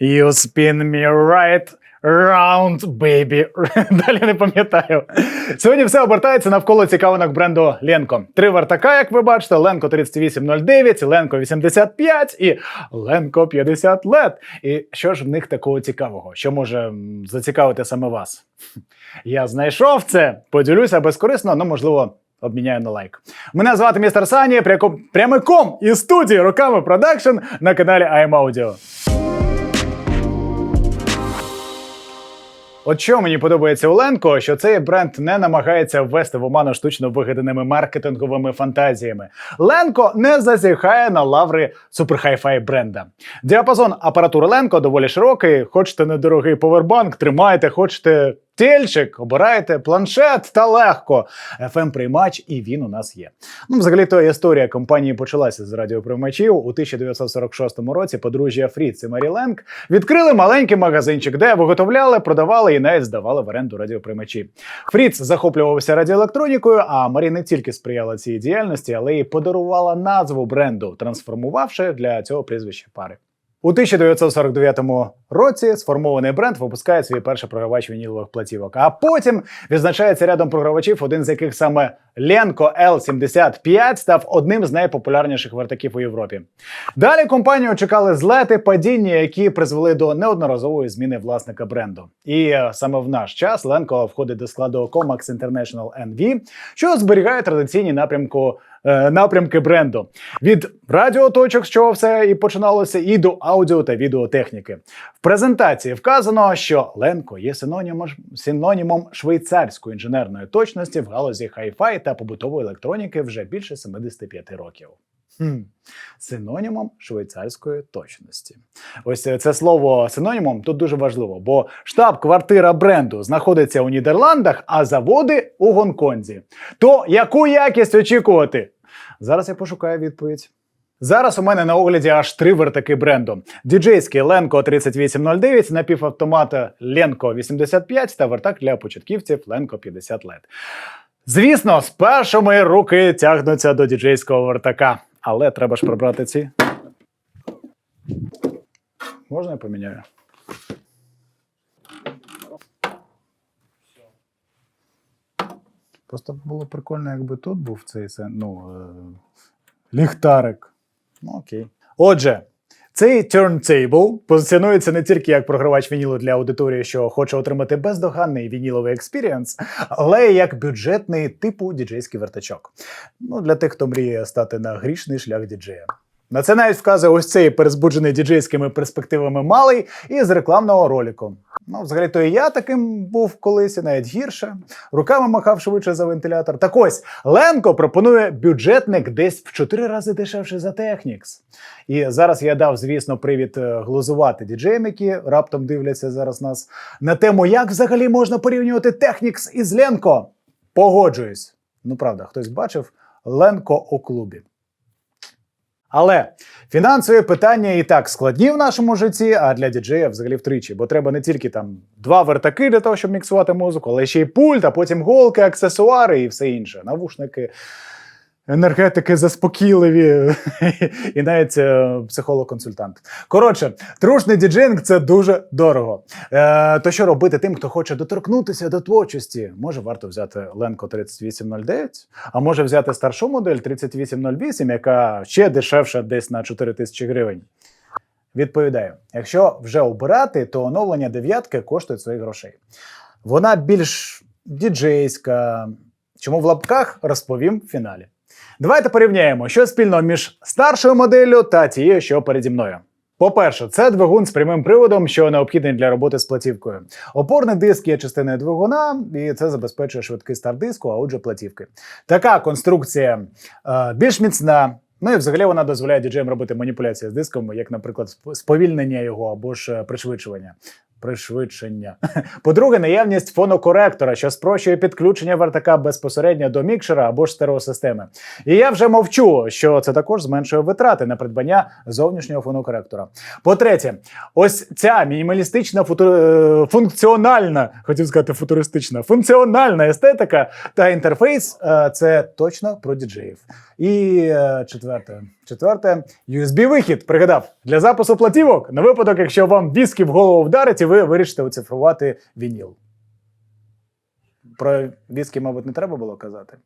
You spin me right round, baby. Далі не пам'ятаю. Сьогодні все обертається навколо цікавинок бренду Ленко. Три вертака, як ви бачите, Ленко 3809, Ленко 85 і Ленко 50 LED. І що ж в них такого цікавого? Що може зацікавити саме вас? Я знайшов це, поділюся безкорисно, ну можливо. Обміняю на лайк. Мене звати містер Сані, прямиком із студії руками продакшн на каналі IM Audio. От що мені подобається Оленко, Ленко, що цей бренд не намагається ввести в оману штучно вигаданими маркетинговими фантазіями. Ленко не зазіхає на лаври суперхай-фай бренда. Діапазон апаратури Ленко доволі широкий. Хочете недорогий повербанк, тримайте, хочете тельчик, обирайте планшет та легко. fm приймач і він у нас є. Ну, взагалі, то історія компанії почалася з радіоприймачів. У 1946 році подружжя Фріц і Марі Ленк відкрили маленький магазинчик, де виготовляли, продавали і навіть здавали в оренду радіоприймачі. Фріц захоплювався радіоелектронікою, а Марі не тільки сприяла цій діяльності, але й подарувала назву бренду, трансформувавши для цього прізвище пари. У 1949 році сформований бренд випускає свій перший програвач вінілових платівок. А потім відзначається рядом програвачів, один з яких саме Ленко L75 став одним з найпопулярніших вертаків у Європі. Далі компанію чекали злети, падіння, які призвели до неодноразової зміни власника бренду. І саме в наш час Ленко входить до складу Comax International NV, що зберігає традиційні напрямку. Е, Напрямки бренду від радіоточок, з чого все і починалося, і до аудіо та відеотехніки. В презентації вказано, що Ленко є синонімом, синонімом швейцарської інженерної точності в галузі хай-фай та побутової електроніки вже більше 75 років. Хм. Синонімом швейцарської точності. Ось е, це слово синонімом тут дуже важливо, бо штаб-квартира бренду знаходиться у Нідерландах, а заводи у Гонконзі. То яку якість очікувати? Зараз я пошукаю відповідь. Зараз у мене на огляді аж три вертаки бренду: діджейський Ленко 3809, напівавтомата Ленко 85 та вертак для початківців Ленко 50 LED. Звісно, спершу мої руки тягнуться до діджейського вертака, але треба ж прибрати ці. Можна я поміняю? Просто було прикольно, якби тут був цей ну, е, ліхтарик. Ну, окей. Отже, цей turntable позиціонується не тільки як програвач вінілу для аудиторії, що хоче отримати бездоганний вініловий експірієнс, але й як бюджетний типу діджейський вертачок. Ну, для тих, хто мріє стати на грішний шлях діджея. На це навіть вказує ось цей перезбуджений діджейськими перспективами малий із рекламного ролику. Ну, взагалі, то і я таким був колись, і навіть гірше. Руками махав швидше за вентилятор. Так ось Ленко пропонує бюджетник десь в 4 рази дешевше за Технікс. І зараз я дав, звісно, привід е, глузувати діджеям, які раптом дивляться зараз нас на тему, як взагалі можна порівнювати Технікс із Ленко. Погоджуюсь. Ну правда, хтось бачив Ленко у клубі. Але фінансові питання і так складні в нашому житті, а для діджея взагалі втричі, бо треба не тільки там два вертаки для того, щоб міксувати музику, але ще й пульт, а потім голки, аксесуари і все інше. Навушники, енергетики заспокійливі, і навіть е, психолог-консультант. Коротше, трушний діджейнг це дуже дорого. Е, то що робити тим, хто хоче доторкнутися до творчості? Може, варто взяти Ленко 3809, а може взяти старшу модель 3808, яка ще дешевша десь на 4 тисячі гривень. Відповідаю: якщо вже обирати, то оновлення дев'ятки коштує своїх грошей. Вона більш діджейська. Чому в лапках розповім в фіналі. Давайте порівняємо, що спільного між старшою моделлю та тією, що переді мною. По-перше, це двигун з прямим приводом, що необхідний для роботи з платівкою. Опорний диск є частиною двигуна, і це забезпечує швидкий старт диску, а отже, платівки. Така конструкція е, більш міцна. Ну і взагалі вона дозволяє діджеям робити маніпуляції з диском, як, наприклад, сповільнення його або ж е, пришвидшування. Пришвидшення. По-друге, наявність фонокоректора, що спрощує підключення вертака безпосередньо до мікшера або ж стереосистеми. І я вже мовчу, що це також зменшує витрати на придбання зовнішнього фонокоректора. По-третє, ось ця мінімалістична футу... е, функціональна, хотів сказати футуристична, функціональна естетика та інтерфейс е, це точно про діджеїв. І е, четверте, четверте, USB-вихід. Пригадав для запису платівок на випадок, якщо вам віскі в голову вдарить, і ви вирішите оцифрувати вініл. Про віскі, мабуть, не треба було казати.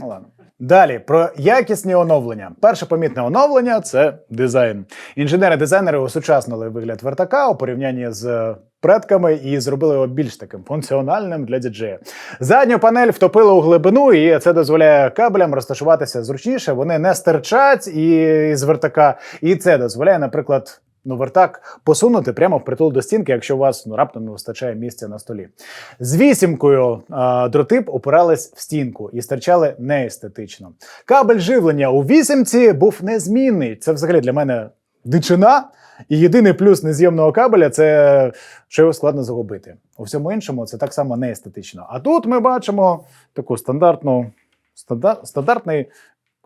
Ну ладно. Далі про якісні оновлення. Перше помітне оновлення це дизайн. Інженери-дизайнери осучаснили вигляд вертака у порівнянні з предками і зробили його більш таким функціональним для діджея. Задню панель втопили у глибину, і це дозволяє кабелям розташуватися зручніше. Вони не стирчать і з вертака, і це дозволяє, наприклад. Ну, вертак посунути прямо впритул до стінки, якщо у вас ну, раптом не вистачає місця на столі. З вісімкою а, дроти опирались в стінку і стирчали неестетично. Кабель живлення у вісімці був незмінний. Це взагалі для мене дичина. І єдиний плюс нез'ємного кабеля це що його складно загубити. У всьому іншому це так само неестетично. А тут ми бачимо таку стандартну, стандар, стандартний,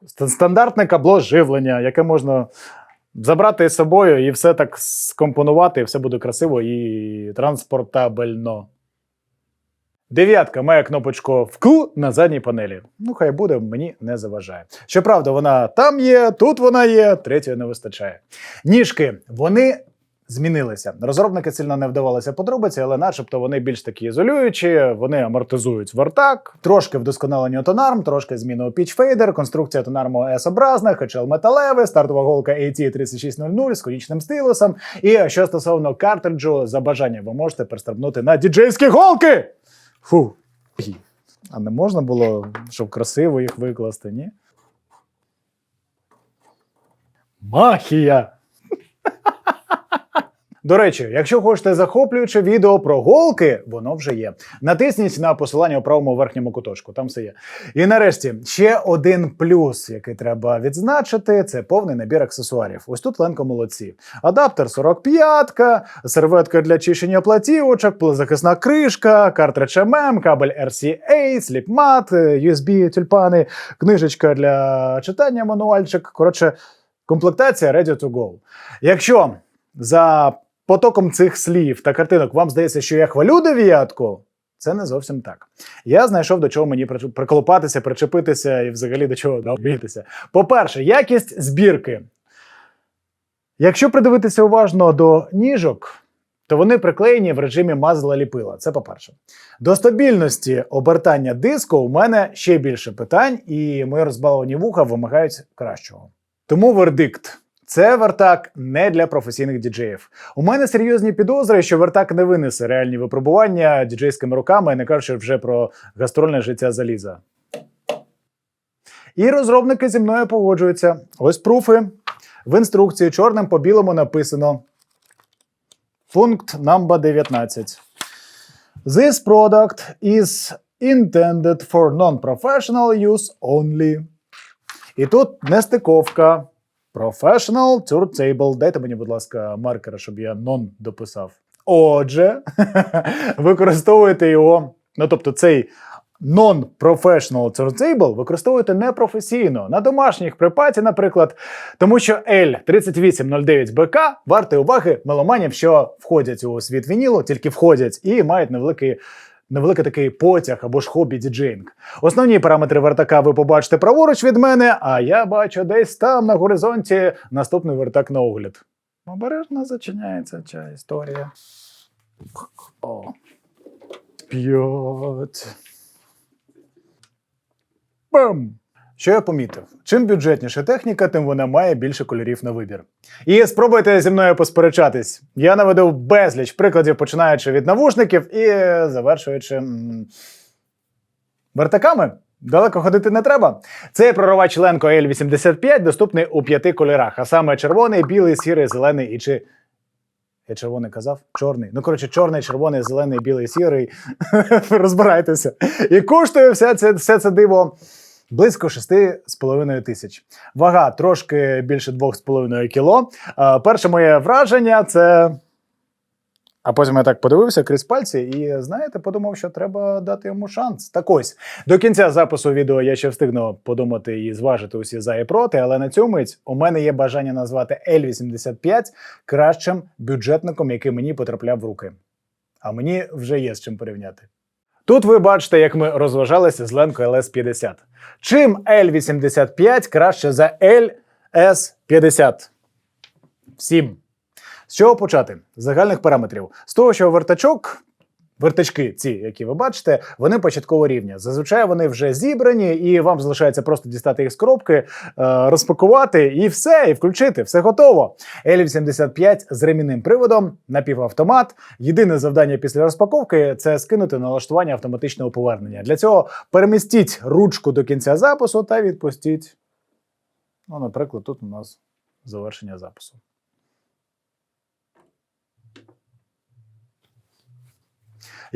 стандартне кабло живлення, яке можна забрати з собою і все так скомпонувати, і все буде красиво і транспортабельно. Дев'ятка має кнопочку вкл на задній панелі. Ну, хай буде, мені не заважає. Щоправда, вона там є, тут вона є, третьої не вистачає. Ніжки, вони змінилися. Розробники сильно не вдавалися подробиці, але начебто вони більш такі ізолюючі, вони амортизують вертак, трошки вдосконалені тонарм, трошки зміни у пічфейдер, конструкція тонарму S-образна, хочел металевий, стартова голка AT3600 з конічним стилусом. І що стосовно картриджу, за бажанням ви можете перестрибнути на діджейські голки. Фу. А не можна було, щоб красиво їх викласти, ні? Магія! До речі, якщо хочете захоплююче відео про голки, воно вже є. Натисніть на посилання у правому верхньому куточку, там все є. І нарешті ще один плюс, який треба відзначити, це повний набір аксесуарів. Ось тут Ленко молодці. Адаптер 45, серветка для чищення платівочок, захисна кришка, картридж MM, кабель RCA, сліпмат, USB тюльпани, книжечка для читання, мануальчик. Коротше, комплектація ready to go. Якщо за потоком цих слів та картинок вам здається, що я хвалю дев'ятку, це не зовсім так. Я знайшов до чого мені приколупатися, причепитися і взагалі до чого добитися. По-перше, якість збірки. Якщо придивитися уважно до ніжок, то вони приклеєні в режимі мазала ліпила. Це по-перше. До стабільності обертання диску у мене ще більше питань, і мої розбаловані вуха вимагають кращого. Тому вердикт. Це вертак не для професійних діджеїв. У мене серйозні підозри, що вертак не винесе реальні випробування діджейськими руками, не кажучи вже про гастрольне життя заліза. І розробники зі мною погоджуються. Ось пруфи. В інструкції чорним по білому написано пункт number 19. This product is intended for non-professional use only. І тут нестиковка. Professional turntable. Дайте мені, будь ласка, маркера, щоб я non дописав. Отже, використовуєте його. Ну, тобто, цей non-professional turntable використовуєте непрофесійно на домашніх припаті, наприклад, тому що L3809BK вартий уваги меломанів, що входять у світ вінілу, тільки входять і мають невеликий невеликий такий потяг або ж хобі діджейнг. Основні параметри вертака ви побачите праворуч від мене, а я бачу десь там на горизонті наступний вертак на огляд. Обережно зачиняється ця історія. О. П'ять. Бам! Що я помітив? Чим бюджетніша техніка, тим вона має більше кольорів на вибір. І спробуйте зі мною посперечатись. Я наведу безліч прикладів, починаючи від навушників і завершуючи вертаками. Далеко ходити не треба. Цей проривач Ленко L85 доступний у п'яти кольорах, а саме червоний, білий, сірий, зелений і чи. Я червоний казав? Чорний. Ну, коротше, чорний, червоний, зелений, білий, сірий. Розбирайтеся. І коштує все це, все це диво близько 6,5 тисяч. Вага трошки більше 2,5 кіло. Е, Перше моє враження це. А потім я так подивився крізь пальці і, знаєте, подумав, що треба дати йому шанс. Так ось, до кінця запису відео я ще встигну подумати і зважити усі за і проти, але на цю мить у мене є бажання назвати L85 кращим бюджетником, який мені потрапляв в руки. А мені вже є з чим порівняти. Тут ви бачите, як ми розважалися з ленкою LS50. Чим L85 краще за LS50? Всім. З чого почати? З загальних параметрів. З того, що вертачок. Вертачки, ці, які ви бачите, вони початкового рівня. Зазвичай вони вже зібрані, і вам залишається просто дістати їх з коробки, е, розпакувати і все, і включити. Все готово. L85 з ремінним приводом, напівавтомат. Єдине завдання після розпаковки це скинути налаштування автоматичного повернення. Для цього перемістіть ручку до кінця запису та відпустіть. Ну, наприклад, тут у нас завершення запису.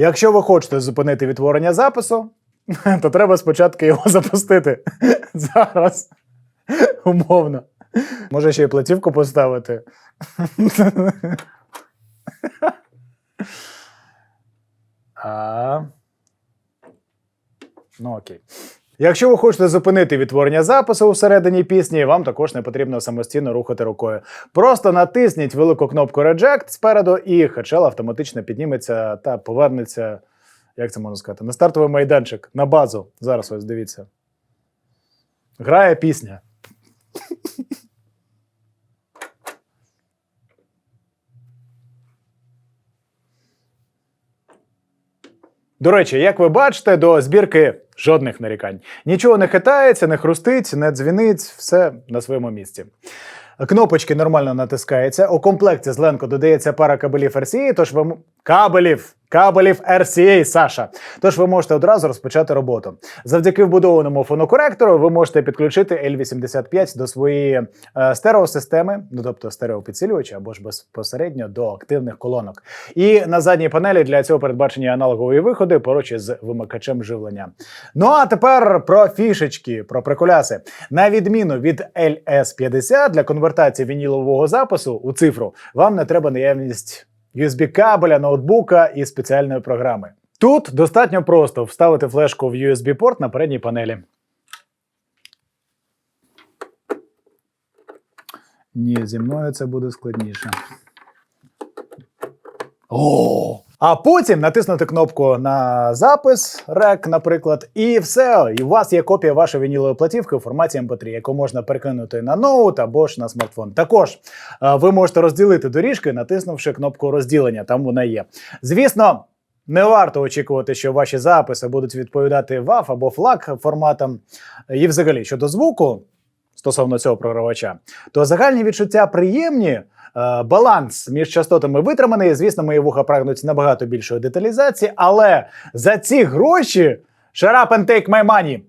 Якщо ви хочете зупинити відтворення запису, то треба спочатку його запустити. Зараз. Умовно. Може ще й платівку поставити. А... Ну окей. Якщо ви хочете зупинити відтворення запису всередині пісні, вам також не потрібно самостійно рухати рукою. Просто натисніть велику кнопку Reject спереду, і хачел автоматично підніметься та повернеться, як це можна сказати, на стартовий майданчик, на базу. Зараз ось дивіться. Грає пісня. До речі, як ви бачите, до збірки жодних нарікань. Нічого не хитається, не хрустить, не дзвінить, все на своєму місці. Кнопочки нормально натискаються. У комплекті з Ленко додається пара кабелів RCA, тож ви кабелів. Кабелів RCA, Саша. Тож ви можете одразу розпочати роботу. Завдяки вбудованому фонокоректору ви можете підключити L85 до своєї е, стереосистеми, ну тобто стереопідсилювача або ж безпосередньо до активних колонок. І на задній панелі для цього передбачені аналогові виходи поруч із вимикачем живлення. Ну а тепер про фішечки, про приколяси. На відміну від LS50 для конвертації вінілового запису у цифру вам не треба наявність USB-кабеля, ноутбука і спеціальної програми. Тут достатньо просто вставити флешку в USB-порт на передній панелі. Ні, зі мною це буде складніше. О! А потім натиснути кнопку на запис, рек, наприклад, і все. І у вас є копія вашої вінілової платівки у форматі MP3, яку можна перекинути на ноут або ж на смартфон. Також е, ви можете розділити доріжки, натиснувши кнопку розділення. Там вона є. Звісно. Не варто очікувати, що ваші записи будуть відповідати WAV або FLAC форматам. І взагалі щодо звуку, стосовно цього програвача, то загальні відчуття приємні. Е, Баланс між частотами витриманий. Звісно, мої вуха прагнуть набагато більшої деталізації, але за ці гроші shut up and take my money.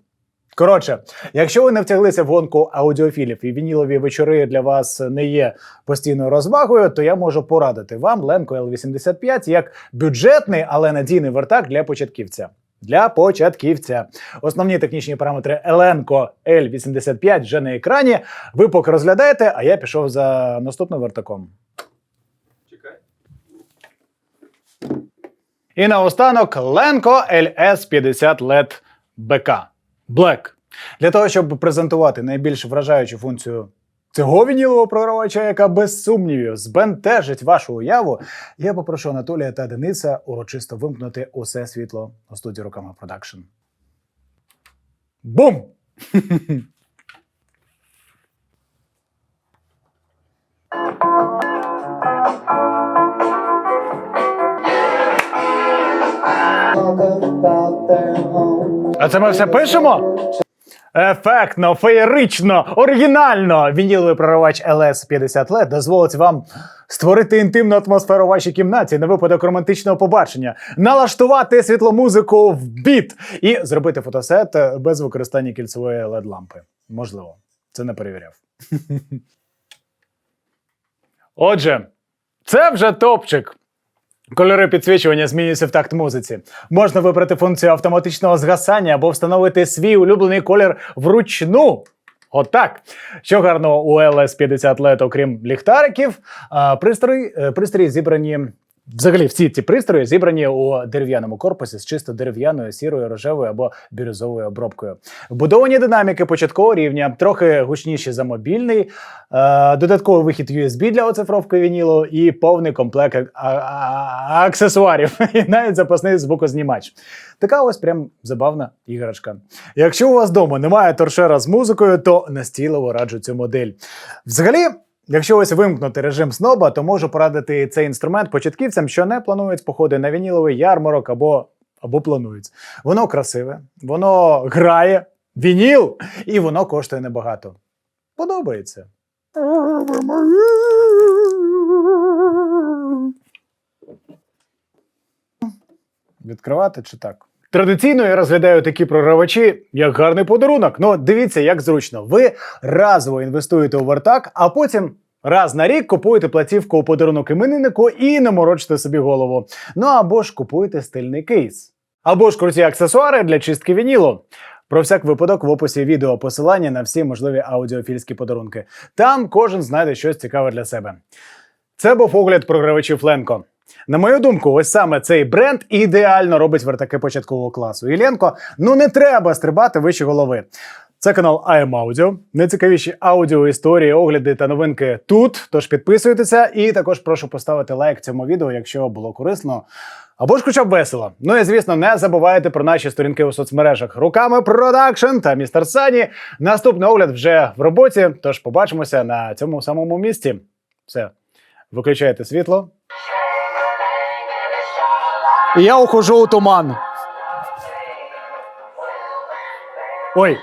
Коротше, якщо ви не втяглися в гонку аудіофілів і вінілові вечори для вас не є постійною розвагою, то я можу порадити вам Ленко L85 як бюджетний, але надійний вертак для початківця. Для початківця. Основні технічні параметри Еленко L85 вже на екрані. Ви поки розглядаєте, а я пішов за наступним вертаком. Чекай. І наостанок Ленко LS50 LED BK Black. Для того, щоб презентувати найбільш вражаючу функцію цього вінілового програвача, яка без сумнівів збентежить вашу уяву, я попрошу Анатолія та Дениса урочисто вимкнути усе світло у студії Руками Продакшн. Бум! А це ми все пишемо? Ефектно, феєрично, оригінально! Вініловий проривач LS50 LED дозволить вам створити інтимну атмосферу у вашій кімнаті на випадок романтичного побачення, налаштувати світломузику в біт і зробити фотосет е, без використання кільцевої LED лампи. Можливо, це не перевіряв. Отже, це вже топчик. Кольори підсвічування змінюються в такт музиці. Можна вибрати функцію автоматичного згасання або встановити свій улюблений колір вручну. Отак. Що гарного у LS50 LED, окрім ліхтариків, пристрій, пристрої, е, зібрані Взагалі, всі ці пристрої зібрані у дерев'яному корпусі з чисто дерев'яною, сірою, рожевою або бірюзовою обробкою. Вбудовані динаміки початкового рівня, трохи гучніші за мобільний, е, додатковий вихід USB для оцифровки вінілу і повний комплект аксесуарів, і навіть запасний звукознімач. Така ось прям забавна іграшка. Якщо у вас вдома немає торшера з музикою, то настійливо раджу цю модель. Взагалі. Якщо ось вимкнути режим сноба, то можу порадити цей інструмент початківцям, що не планують походи на вініловий ярмарок або, або планують. Воно красиве, воно грає, вініл, і воно коштує небагато. Подобається. Відкривати чи так? Традиційно я розглядаю такі програвачі як гарний подарунок. Ну, дивіться, як зручно. Ви разово інвестуєте у вартак, а потім раз на рік купуєте платівку у подарунок імениннику і не морочите собі голову. Ну або ж купуєте стильний кейс. Або ж круті аксесуари для чистки вінілу. Про всяк випадок в описі відео посилання на всі можливі аудіофільські подарунки. Там кожен знайде щось цікаве для себе. Це був огляд програвачів Ленко. На мою думку, ось саме цей бренд ідеально робить вертаки початкового класу. І ну не треба стрибати вище голови. Це канал IM Audio. Найцікавіші аудіо, історії, огляди та новинки тут. Тож підписуйтеся і також прошу поставити лайк цьому відео, якщо було корисно. Або ж хоча б весело. Ну і звісно, не забувайте про наші сторінки у соцмережах руками Продакшн та містер Сані. Наступний огляд вже в роботі. Тож побачимося на цьому самому місці. Все, виключайте світло. І я ухожу у туман. Ой,